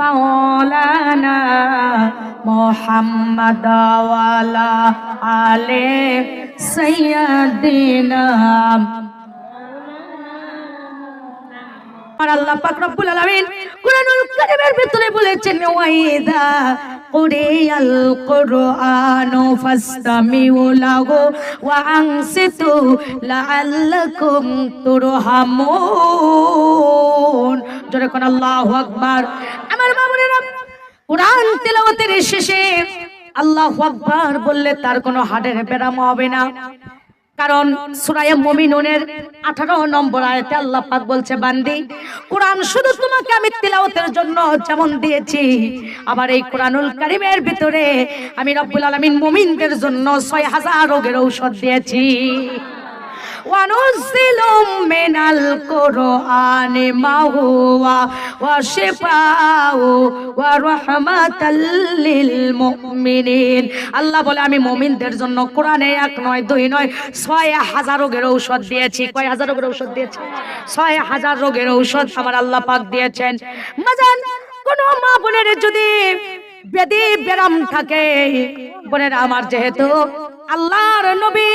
মাওলানা মোহাম্মদ আলে সাইয়্যিদিনা আর আল্লাহ পাক রব্বুল আলামিন কুরআনুল কারীমের ভিতরে বলেছেন, ওয়াইদা কুরিয়াল কুরআনু ফাসতামিউ লাহু ওয়া আনসিতু লাআল্লাকুম তুরহামুন। জোরে কোন আল্লাহু আকবার। কোরআন তেলাওয়াতের শেষে আল্লাহু আকবার বললে তার কোনো হাড়ের ব্যারাম হবে না। কারণ সুরায়ে মুমিনুনের 18 নম্বর আয়াতে আল্লাহ পাক বলছে, বান্দি, কোরআন শুধু আমি জন্য যেমন দিয়েছি, আবার এই কোরআনুল কারীমের ভিতরে আমি রব্বুল আলামিন মুমিনদের জন্য 6000 রোগের ঔষধ দিয়েছি। ওয়ানুসিলুম মিনাল কোরআনে মা হুয়া ওয়া শিফাউ ওয়া রাহমাতাল লিল মুমিনিন। আল্লাহ বলে, আমি মুমিনদের জন্য কোরআনে এক নয়, দুই নয়, ছয় হাজার রোগের ঔষধ দিয়েছি। কয় হাজার রোগের ঔষধ দিয়েছি? ছয় হাজার রোগের ঔষধ আমার আল্লাহ পাক দিয়েছেন। মাজান, কোন মা বোনের যদি বেদি বেরাম থাকে, বোনের, আমার যেহেতু আল্লাহর নবী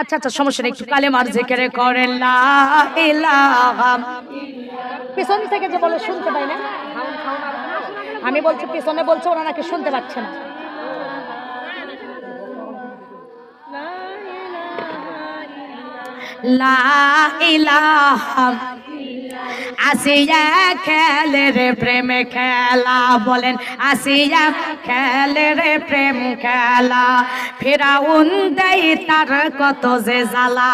আচ্ছা আচ্ছা সমস্যা নেই একটু কালেমার জিকিরে করেন। লা ইলাহা পিছন থেকে যে বলে শুনতে পাই না। আমি বলছি পিছনে বলছে ওরা নাকি শুনতে পাচ্ছে না। লা ইলাহা আসিয়া খেলে রে প্রেম খেলা বলেন, আসিয়া খেলে রে প্রেম খেলা। ফেরাউন দেই তার কত যে জ্বালা,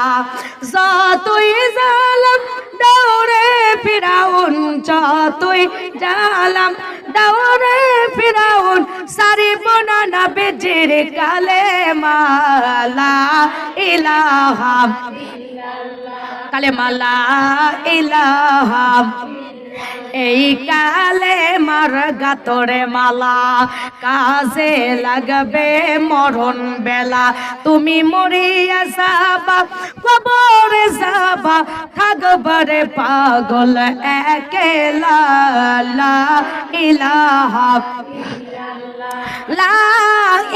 যতই জালাম দৌড়ে ফিরাউন, যতই জালাম দৌড়ে ফিরাউন সারি না না বেজের কালে মালা, ইলাহা কালে মালা ইলাহা এই কালে মার গাতরে মালা, কাজে লাগবে মরণ বেলা। তুমি মরিয়া যাবা, কবরে যাবা, থাকবারে পাগল একেলা ইলাহা লা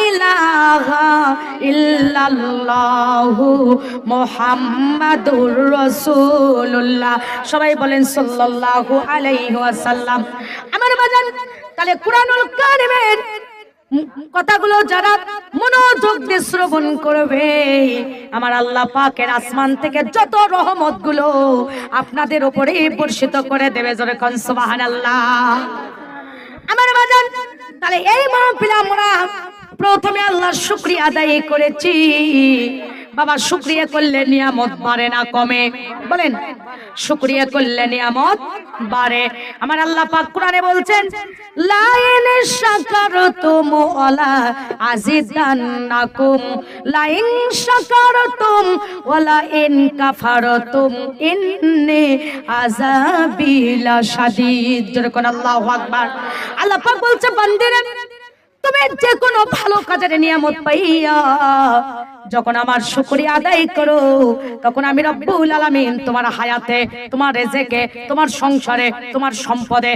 ইলাহা ইল্লাল্লাহু মুহাম্মাদুর রাসূলুল্লাহ। সবাই বলেন সাল্লাল্লাহু আলাইহি ওয়াসাল্লাম। আমার বাজান, তাহলে কুরআনুল কারীমের কথাগুলো যারা মনোযোগ দিয়ে শ্রবণ করবে, আমার আল্লাহ পাকের আসমান থেকে যত রহমতগুলো আপনাদের উপরে বর্ষিত করে দেবে জোরে কোন আল্লাহ আমার বাজান, তাহলে এই মাহফিল আমরা প্রথমে আল্লাহর শুক্রিয়া আদায় করেছি। বাবা শুক্রিয়া করলে নিয়ামত বাড়ে না, কমে। বলেন, শুক্রিয়া করলে নিয়ামত বাড়ে। আমার আল্লাহ পাক কোরআনে বলছেন, লাইন শাকারতুম ওয়ালা আজিদান্নাকুম। লাইন শাকারতুম ওয়ালা ইন কাফারতুম। ইন্নি আযাবি লাশাদীদ। যেরকম আল্লাহু আকবার। আল্লাহ পাক বলছে, বান্দিরে তুমি যে কোনো ভালো কাজের নিয়ামত পাইয়া যখন আমার শুকরিয়া আদায় করো, তখন আমি রব্বুল আলামিন তোমার হায়াতে, তোমার রেজেকে, তোমার সংসারে, তোমার সম্পদে